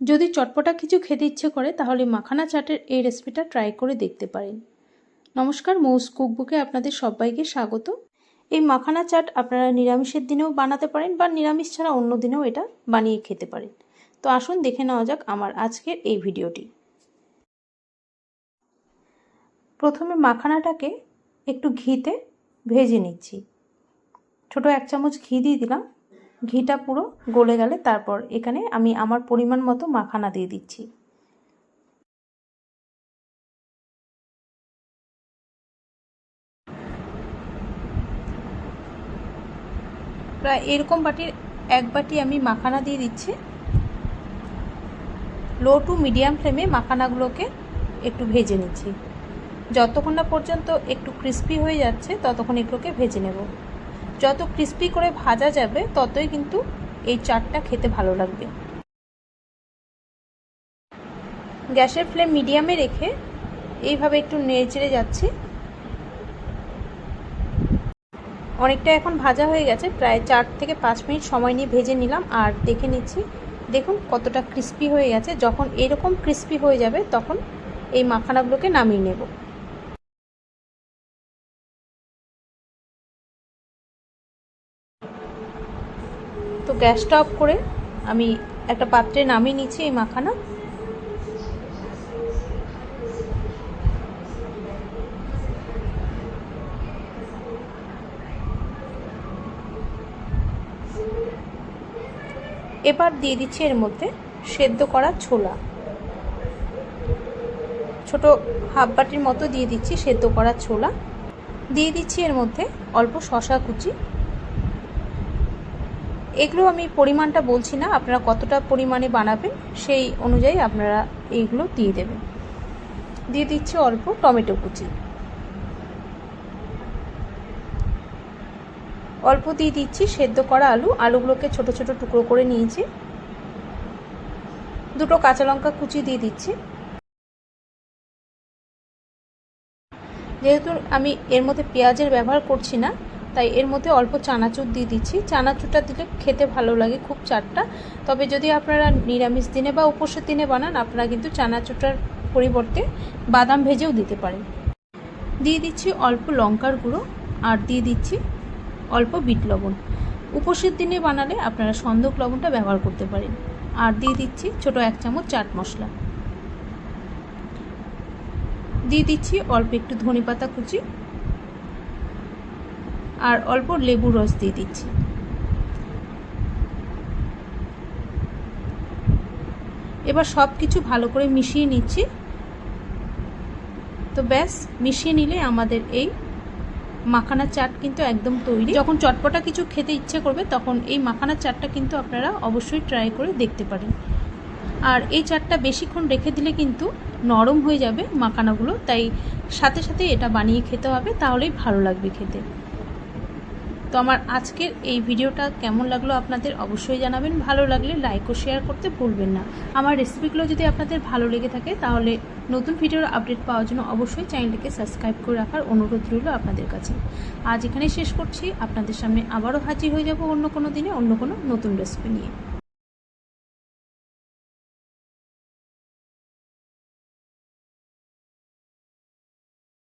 যদি চটপটা কিছু খেতে ইচ্ছে করে, তাহলে মাখানা চাটের এই রেসিপিটা ট্রাই করে দেখতে পারেন। নমস্কার, মৌস কুকবুকে আপনাদের সবাইকে স্বাগত। এই মাখানা চাট আপনারা নিরামিষের দিনেও বানাতে পারেন বা নিরামিষ ছাড়া অন্য দিনেও এটা বানিয়ে খেতে পারেন। তো আসুন দেখে নেওয়া যাক আমার আজকের এই ভিডিওটি। প্রথমে মাখানাটাকে একটু ঘিতে ভেজে নিচ্ছি। ছোট এক চামচ ঘি দিয়ে দিলাম। ঘিটা পুরো গলে গেলে তারপর এখানে আমি আমার পরিমাণ মতো মাখানা দিয়ে দিচ্ছি। প্রায় এরকম বাটির এক বাটি আমি মাখানা দিয়ে দিচ্ছি। লো টু মিডিয়াম ফ্লেমে মাখানাগুলোকে একটু ভেজে নিচ্ছি। যতক্ষণ না পর্যন্ত একটু ক্রিস্পি হয়ে যাচ্ছে, ততক্ষণ এগুলোকে ভেজে নেব। যত ক্রিস্পি করে ভাজা যাবে, ততই কিন্তু এই চাটটা খেতে ভালো লাগবে। গ্যাসের ফ্লেম মিডিয়ামে রেখে এইভাবে একটু নেড়েচেড়ে যাচ্ছি। অনেকটা এখন ভাজা হয়ে গেছে, প্রায় চার থেকে পাঁচ মিনিট সময় নিয়ে ভেজে নিলাম আর দেখে নিচ্ছি। দেখুন কতটা ক্রিস্পি হয়ে গেছে, যখন এরকম ক্রিস্পি হয়ে যাবে, তখন এই মাখানাগুলোকে নামিয়ে নেব। তো গ্যাসটা অফ করে আমি একটা পাত্রে নামিয়ে নিচ্ছি এই মাখানা। এবার দিয়ে দিচ্ছি এর মধ্যে সেদ্ধ করা ছোলা। ছোট হাফ বাটির মতো দিয়ে দিচ্ছি সেদ্ধ করা ছোলা। দিয়ে দিচ্ছি এর মধ্যে অল্প শশা কুচি। এগুলো আমি পরিমাণটা বলছি না, আপনারা কতটা পরিমাণে বানাবেন সেই অনুযায়ী আপনারা এইগুলো দিয়ে দেবেন। দিয়ে দিচ্ছি অল্প টমেটো কুচি। অল্প দিয়ে দিচ্ছি সেদ্ধ করা আলু, আলুগুলোকে ছোট ছোট টুকরো করে নিয়েছি। দুটো কাঁচা লঙ্কা কুচি দিয়ে দিচ্ছি। যেহেতু আমি এর মধ্যে পেঁয়াজের ব্যবহার করছি না তাই এর মধ্যে অল্প চানাচুর দিয়ে দিচ্ছি। চানাচুরটা দিলে খেতে ভালো লাগে খুব চাটটা তবে যদি আপনারা নিরামিষ দিনে বা উপসের দিনে বানান, আপনারা কিন্তু চানাচুরটার পরিবর্তে বাদাম ভেজেও দিতে পারেন। দিয়ে দিচ্ছি অল্প লঙ্কার গুঁড়ো আর দিয়ে দিচ্ছি অল্প বিট লবণ। উপসের দিনে বানালে আপনারা সন্দক লবণটা ব্যবহার করতে পারেন। আর দিয়ে দিচ্ছি ছোট এক চামচ চাট মশলা। দিয়ে দিচ্ছি অল্প একটু ধনে পাতা কুচি আর অল্প লেবু রস দিয়ে দিচ্ছি। এবার সব কিছু ভালো করে মিশিয়ে নিচ্ছি। তো ব্যাস, মিশিয়ে নিলে আমাদের এই মাখানার চাট কিন্তু একদম তৈরি। যখন চটপটা কিছু খেতে ইচ্ছে করবে, তখন এই মাখানার চাটটা কিন্তু আপনারা অবশ্যই ট্রাই করে দেখতে পারেন। আর এই চাটটা বেশিক্ষণ রেখে দিলে কিন্তু নরম হয়ে যাবে মাখানাগুলো। তাই সাথে সাথে এটা বানিয়ে খেতে হবে, তাহলেই ভালো লাগবে খেতে। তো আমার আজকের এই ভিডিওটা কেমন লাগল আপনাদের অবশ্যই জানাবেন। ভালো লাগলে লাইক ও শেয়ার করতে ভুলবেন না। আমার রেসিপিগুলো যদি আপনাদের ভালো লেগে থাকে, তাহলে নতুন ভিডিওর আপডেট পাওয়ার জন্য অবশ্যই চ্যানেলটিকে সাবস্ক্রাইব করে রাখার অনুরোধ রইল আপনাদের কাছে। আজ এখানে শেষ করছি। আপনাদের সামনে আবারও হাজির হয়ে যাব অন্য কোনো দিনে, অন্য কোনো নতুন রেসিপি নিয়ে।